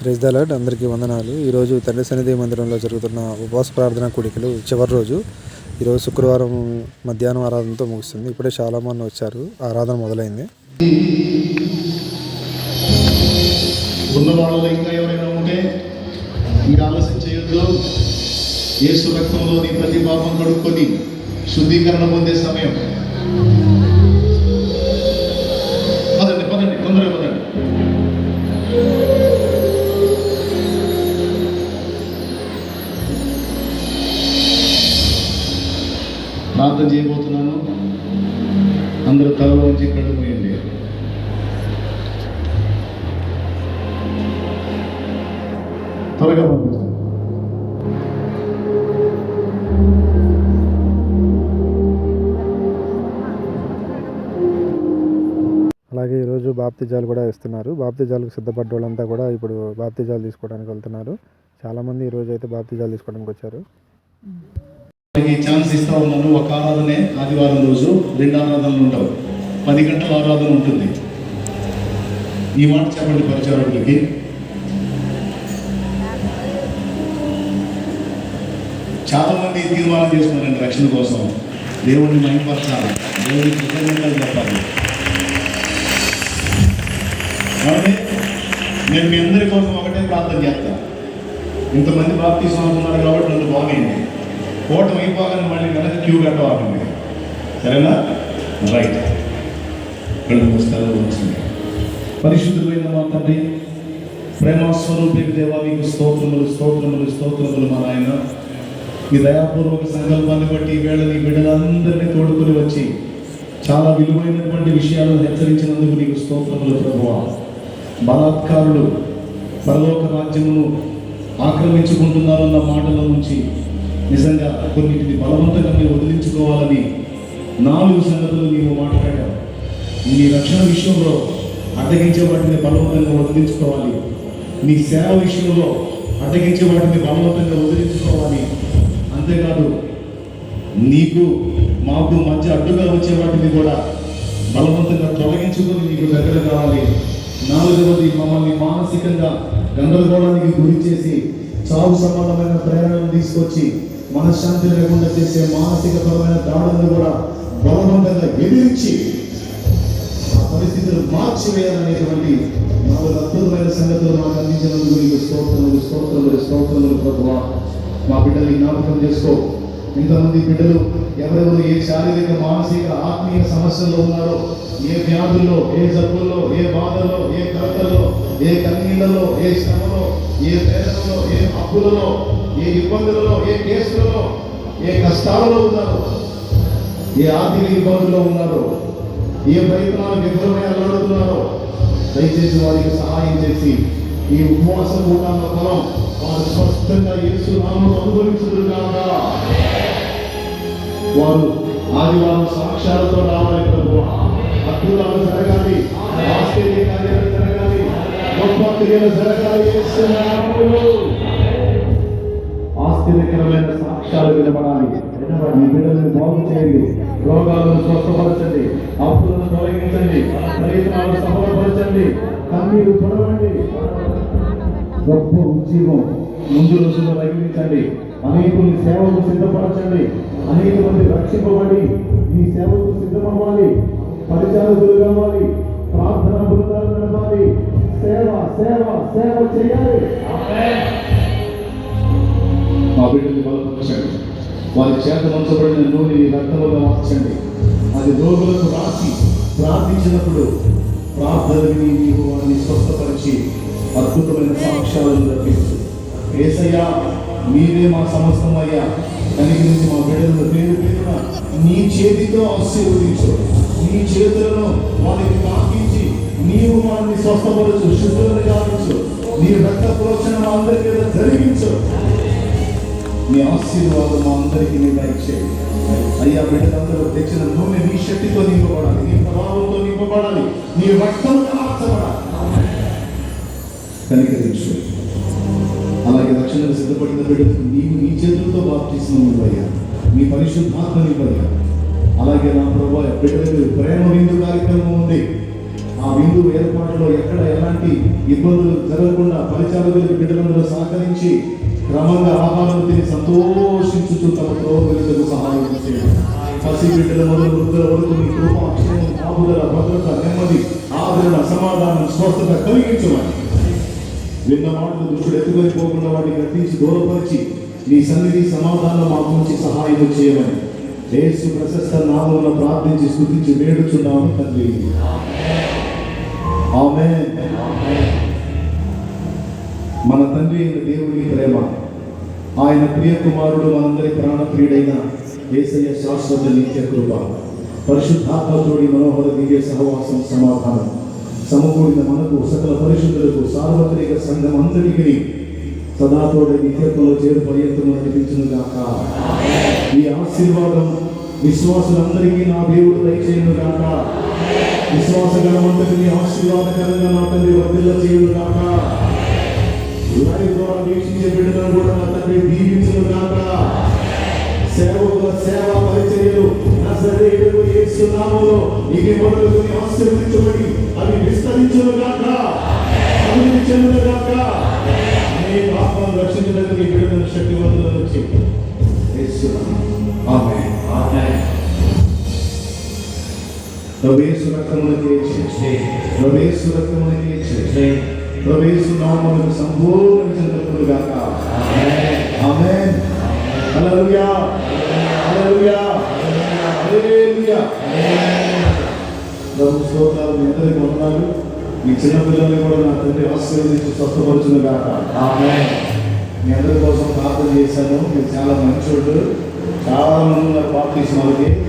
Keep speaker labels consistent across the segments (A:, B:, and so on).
A: Praise the Lord అందరికీ వందనాలు. ఈరోజు తండ్రి సన్నిధి మందిరంలో జరుగుతున్న ఉపవాస ప్రార్థన కూడికలు చివరి రోజు. ఈరోజు శుక్రవారం మధ్యాహ్నం ఆరాధనతో ముగుస్తుంది. ఇప్పుడే చాలామంది వచ్చారు. ఆరాధన మొదలైంది.
B: ఉన్న వాళ్ళలో ఇంకా ఎవరైనా ఉంటే ఇంకా ఆలస్యం చేయొద్దు. యేసు రక్తంలో ప్రతి పాపం కడుక్కొని శుద్ధీకరణ పొందే సమయం. చేయబోతున్నాను. అందరూ తలలో నుంచి కళ్ళు మూయండి. త్వరగా పంపించండి
A: అలాగే ఈరోజు బాప్తిజాలు కూడా ఇస్తున్నారు బాప్తిజాలకు సిద్ధపడ్డ వాళ్ళంతా కూడా ఇప్పుడు బాప్తిజాలు తీసుకోవడానికి వెళ్తున్నారు. చాలామంది ఈరోజు అయితే బాప్తిజాలు తీసుకోవడానికి వచ్చారు.
B: ఛాన్స్ ఇస్తా ఉన్నాను. ఒక ఆరాధనే ఆదివారం రోజు రెండు ఆరాధనలు ఉండవు పది గంటల ఆరాధన ఉంటుంది. ఈ మాట చెప్పండి పరిచారకులకి. చాలామంది తీర్మానం చేసుకున్నారండి రక్షణ కోసం. దేవుడిని మహిమపరచాలి దేవుడిని కృతజ్ఞతలు చెప్పాలి. కాబట్టి నేను మీ అందరి కోసం ఒకటే ప్రార్థన చేస్తాను ఇంతమంది బాప్తీసం ఉన్నారు కాబట్టి నన్ను బాగైంది ఓటం అయిపోగానే మళ్ళీ వెనక క్యూ కట్టవాలండి సరేనా? రైట్. కళ్ళు పుస్తకాలు వచ్చింది పరిశుద్ధులైన మా తండ్రి ప్రేమ స్వరూపికి దేవా మీకు స్తోత్రములు స్తోత్రములు స్తోత్రములు మా నాయన. మీ దయాపూర్వక సంకల్పాన్ని బట్టి ఈ వేళ నీ బిడ్డలందరినీ తోడుకొని వచ్చి చాలా విలువైనటువంటి విషయాలను హెచ్చరించినందుకు నీకు స్తోత్రములు ప్రభువా. బలాత్కారులు పరలోక రాజ్యమును ఆక్రమించుకుంటున్నారన్న మాటల నుంచి నిజంగా కొన్నిటిని బలవంతంగా మీరు వదిలించుకోవాలని నాలుగు సంగతులు నీవు మాట్లాడావు. నీ రక్షణ విషయంలో అడ్డగించే వాటిని బలవంతంగా వదిలించుకోవాలి. నీ సేవ విషయంలో అడ్డగించే వాటిని బలవంతంగా వదిలించుకోవాలి. అంతేకాదు నీకు మాకు మధ్య అడ్డుగా వచ్చే వాటిని కూడా బలవంతంగా తొలగించుకొని నీకు దగ్గర కావాలి. నాలుగవది మమ్మల్ని మానసికంగా గందరగోళానికి గురి చేసి చావు సంబంధమైన ప్రేరణను తీసుకొచ్చి మనశ్శాంతి లేకుండా చేసే మానసిక పరమైన దాడులను కూడా బలవంతంగా ఎదిరించి ఆ పరిస్థితులు మార్చివేయాలనేటువంటి నాలుగు అద్భుతమైన సంగతులు మాకు అందించినందుకు నీకు స్తోత్రములు స్తోత్రములు స్తోత్రములు ప్రభువా. మా బిడ్డల్ని జ్ఞాపకం చేసుకో. ఇంతమంది బిడ్డలు ఎవరెవరు ఏ శారీరక మానసిక ఆత్మీయ సమస్యల్లో ఉన్నారో ఏ వ్యాధుల్లో ఏ జబ్బుల్లో ఏ బాధల్లో ఏ కలతల్లో ఏ కన్నీళ్ళలో ఏ శ్రమలో ఏ వేదనలో ఏ అప్పులలో ఏ ఇబ్బందులలో ఏ కేసులలో ఏ కష్టాలలో ఉన్నారో? ఏ ఆర్థిక ఇబ్బందుల్లో ఉన్నారో? ఏ ప్రయత్నాలు విఫలమై అల్లాడుతున్నారో? దయచేసి వారికి సహాయం చేసి ఈ ఉపవాసం కూటాల ఫలం వారు స్పష్టంగా యేసు నామం అనుభవించుదురుగాక వారు ఆదివారం సాక్ష్యాలతో రావాలి ప్రభు అద్భుతాలు జరగాలి. ఆశ్చర్య కార్యాలు జరగాలి. గొప్ప క్రియలు జరగాలి. ఆశ్చర్యకరమైన సాక్ష్యాలు వినపడాలి మీ బిడ్డలను బాగు చేయండి. రోగాలను స్వస్థపరచండి. అప్పులను తొలగించండి. ప్రయత్నాలు సఫలపరచండి. కన్నీరు తొడవండి. గొప్ప ఉద్యమం ముందు రోజుల్లో రగిలించండి అనేకుని సేవకు సిద్ధపరచండి. అనేక మంది రక్షింపబడి ఈ సేవకు సిద్ధమవ్వాలి. పరిచారకులు కావాలి. ప్రార్థన బృందాలు నడవాలి. సేవ సేవ సేవ చేయాలి. మా బిడ్డని బలపరచండి వారి చేత మంచబడిన నూనె రక్తంలో మార్చండి. అది రోగులకు రాసి ప్రార్థించినప్పుడు ప్రార్థనని నీవు వారిని స్వస్థపరిచి అద్భుతమైన సాక్ష్యాలను రప్పించు ఏసయ్యా మీరే మా సమస్తం అయ్యా. కనికరించి మా బిడ్డలను పేరు పేరున నీ చేతితో ఆశీర్వదించు. నీ చేతులను వారికి తాకించి నీవు వారిని స్వస్థపరచు శుద్ధులను గావించు. నీ రక్త ప్రోక్షణ మా అందరి మీద జరిగించు. మీ ఆశీర్వాదం మా అందరికీ నీ దయచేయండి అయ్యా బిడ్డలందరూ తెచ్చిన నూనె నీ శక్తితో నింపబడాలి. నీ ప్రభావంతో నింపబడాలి. నీ రక్తంతో మార్చబడాలి కనికరించు. అలాగే రక్షణ సిద్ధపడిన బిడ్డలకు నీవు నీ చేతులతో బాప్తీసం అయ్యా నీ పరిశుద్ధాత్మ అయ్యా అలాగే నా ప్రభా బిడ్డలకు ప్రేమ విందు కార్యక్రమం ఉంది. ఆ విందు ఏర్పాటులో ఎక్కడ ఎలాంటి ఇబ్బందులు జరగకుండా పరిచారకులకు బిడ్డలందరూ సహకరించి క్రమంగా ఆహారం తిని సంతోషించుతూ తమ త్రోవలకు సహాయం చేయండి. పసి బిడ్డల మొదలు వృద్ధుల వరకు మీ కృప అక్షయం కాపుదల భద్రత నెమ్మది ఆదరణ సమాధానం స్వస్థత కలిగించమని. విన్న మాటలు దుష్టుడు ఎత్తుకొని పోకుండా వాటిని కట్టించి దూరపరిచి నీ సన్నిధి సమాధానం మాకు నుంచి సహాయం చేయమని. దేశ ప్రశస్త నామంలో ప్రార్థించి స్థుతించి వేడుచున్నాము తండ్రి. ఆమె మన తండ్రి అయిన దేవుని ప్రేమ. ఆయన ప్రియ కుమారుడు మనందరి ప్రాణప్రియుడైన ఏసయ్య శాశ్వత నిత్య కృప పరిశుద్ధాత్మతోడి మనోహర దివ్య సహవాసం సమాధానం సమకూడిన మనకు సకల పరిశుద్ధులకు సార్వత్రిక సంఘం అందరికీ సదాతోడ నిత్యత్వంలో చేరు పర్యంతము నడిపించును గాక. ఈ ఆశీర్వాదం విశ్వాసులందరికీ నా దేవుడు దయచేయును గాక. విశ్వాసగలమంతటిని ఆశీర్వాదకరంగా నా తండ్రి వర్తిల్ల చేయును గాక. లైవ్ ద్వారా వీక్షించే బిడ్డలను కూడా నా తండ్రి దీవించును గాక సేవకుల సేవా పరిచర్యలు నజరేయుడు యేసు నామములో ఇవి మొదలుకొని ఆశీర్వదించబడి అవి విస్తరించును గాక అభివృద్ధి చెందును గాక అనేక ఆత్మలు రక్షించడానికి ఈ బిడ్డలను శక్తివంతులను చెప్పు యేసు నామములో. ఆమేన్ ప్రవేశ రక్తములకి ప్రవేశ రక్తములకి ప్రవేశ నామములకు సంపూర్ణ విజయతలు గాక. ఆమేన్. హల్లెలూయా. హల్లెలూయా. హల్లెలూయా. ప్రభు స్తోత్రాలు మీ అందరికీ వందనాలు. మీ చిన్న పిల్లల్ని కూడా నా తండ్రి ఆశీర్వదించి స్వస్థపరచును గాక. మీ అందరి కోసం ప్రార్థన చేశాను. మీరు చాలా మంచోళ్ళు. చాలా మంది ఉన్నారు బాప్తీస్మాలకి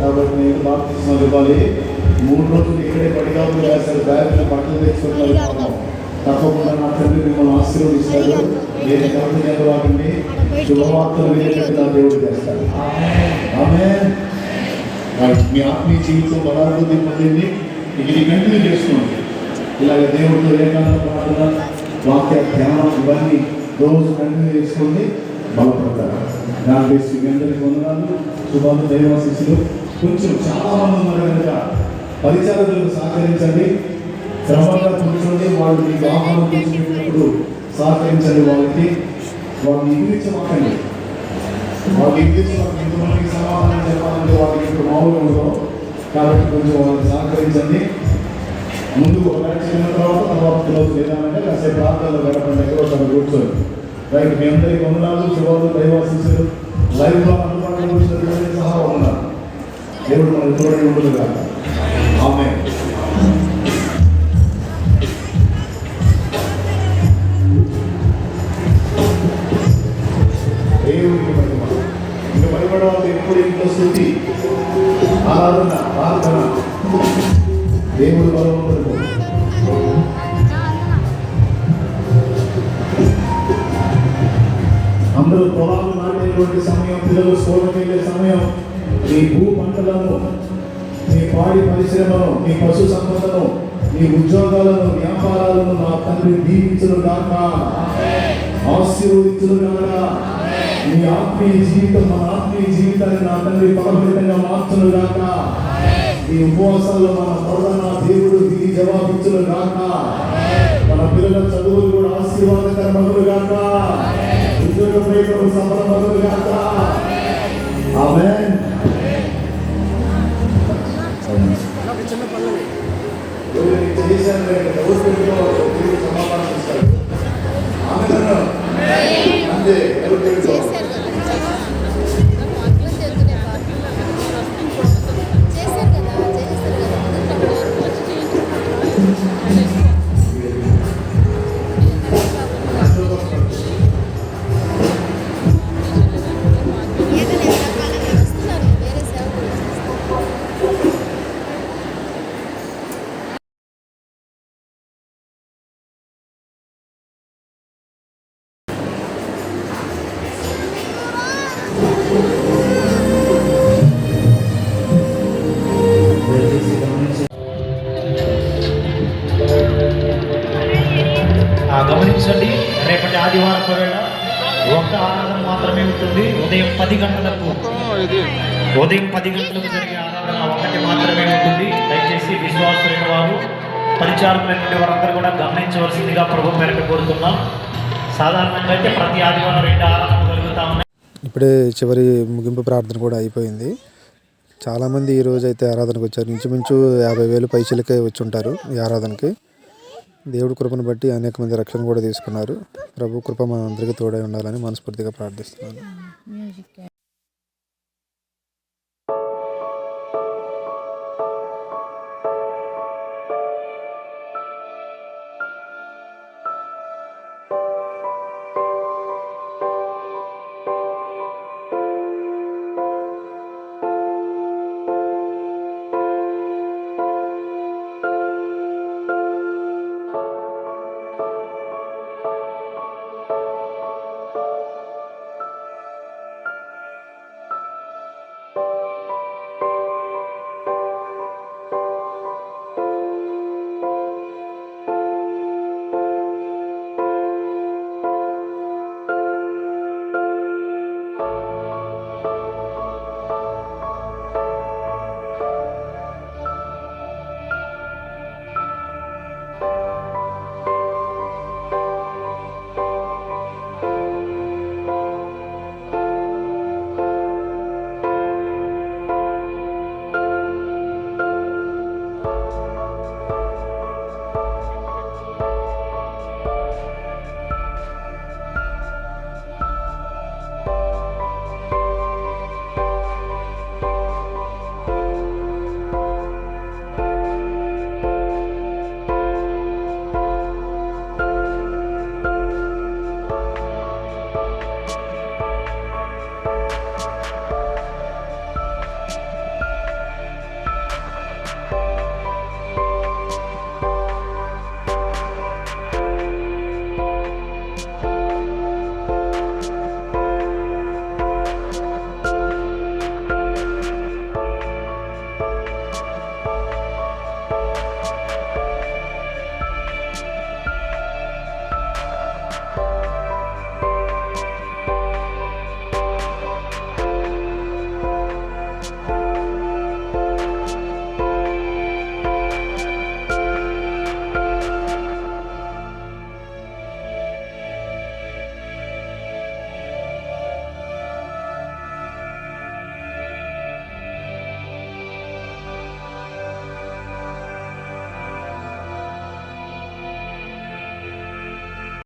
B: కాబట్టి నేను బాప్తీస్మాలు ఇవ్వాలి. మూడు రోజులు ఇక్కడే పడిగాపులు వేస్తారు బ్యాగులు బట్టలు తెచ్చుకొని వెళ్ళిపోతాం తప్పకుండా నా తండ్రి మిమ్మల్ని ఆశీర్వదిస్తాడు. నేను కవిత చదవాలండి శుభవార్తలు వినేటట్టు నా దేవుడు చేస్తాడు. ఆమె మీ ఆత్మీయ జీవితం బలాభివృద్ధి పొందింది ఇది కంటిన్యూ చేసుకోండి. ఇలాగ దేవుడితో ఏకాంత ప్రార్థన వాక్య ధ్యానం ఇవన్నీ రోజు కంటిన్యూ చేసుకోండి. బలపడతారు. దాని బేసి మీ అందరికీ వందనాలు శుభాలు దైవ శిష్యులు కొంచెం చాలా మంది ఉన్నారు కనుక పరిచారకులకు సహకరించండి. క్రమంగా కూర్చొని వాళ్ళు మీకు ఆహారం తీసుకున్నప్పుడు సహకరించండి వాళ్ళకి. వాళ్ళని ఇంగ్లీష్ వాళ్ళు ఇంగ్లీష్ వాళ్ళకి ఇంతమందికి సమాధానం చెప్పాలంటే వాళ్ళకి ఇప్పుడు మామూలుగా ఉండదు కాబట్టి కొంచెం వాళ్ళని సహకరించండి. ముందు ఒక బ్యాచ్ తర్వాత తర్వాత క్లోజ్ లేదంటే కాసేపు ప్రాంతాల్లో గడపండి. ఎక్కడో తను కూర్చొని రైట్ మీ అందరికీ వందనాలు శుభాలు దైవాశిస్సులు. లైవ్లో అందుబాటులో సహా ఉన్నారు దేవుడు మన తోడే ఉండదు కాదు ఆమె పంటలను మీ పాడి పరిశ్రమను మీ పశు సంపదను మీ ఉద్యోగాలను వ్యాపారాలను నా తండ్రి దీవించను గాక ఆశీర్వదించను గాక మీ ఆత్మీయ జీవితం మన ఆత్మీయ జీవితాన్ని నా తండ్రి ఫలభరితంగా మార్చును గాక ఈ ఉపవాసాల్లో మన ప్రధాన దేవుడు దిగి జవాబిచ్చును గాక మన పిల్లల చదువులు కూడా ఆశీర్వాదకరమగులు గాక ఉద్యోగ ప్రయత్నం సఫలమగులు గాక ఆమెన్. చిన్న చేశారు
C: Thank you. ఉదయం పది గంటలకు. ఉదయం పది గంటలకు జరిగే ఆరాధన ఒకటి మాత్రమే ఉంటుంది. దయచేసి విశ్వాసులైన వారు పరిచారకులైనటువంటి వారందరూ కూడా గమనించవలసిందిగా ప్రభు పేరిట కోరుతున్నాం. సాధారణంగా అయితే ప్రతి ఆదివారం రెండు ఆరాధన జరుగుతూ ఉన్నాయి.
A: ఇప్పుడే చివరి ముగింపు ప్రార్థన కూడా అయిపోయింది. చాలామంది ఈరోజు అయితే ఆరాధనకు వచ్చారు. ఇంచుమించు యాభై వేలు పైసలకే వచ్చి ఉంటారు ఈ ఆరాధనకి. దేవుడి కృపను బట్టి అనేక మంది రక్షణ కూడా తీసుకున్నారు. ప్రభు కృప మన అందరికీ తోడై ఉండాలని మనస్ఫూర్తిగా ప్రార్థిస్తున్నాను.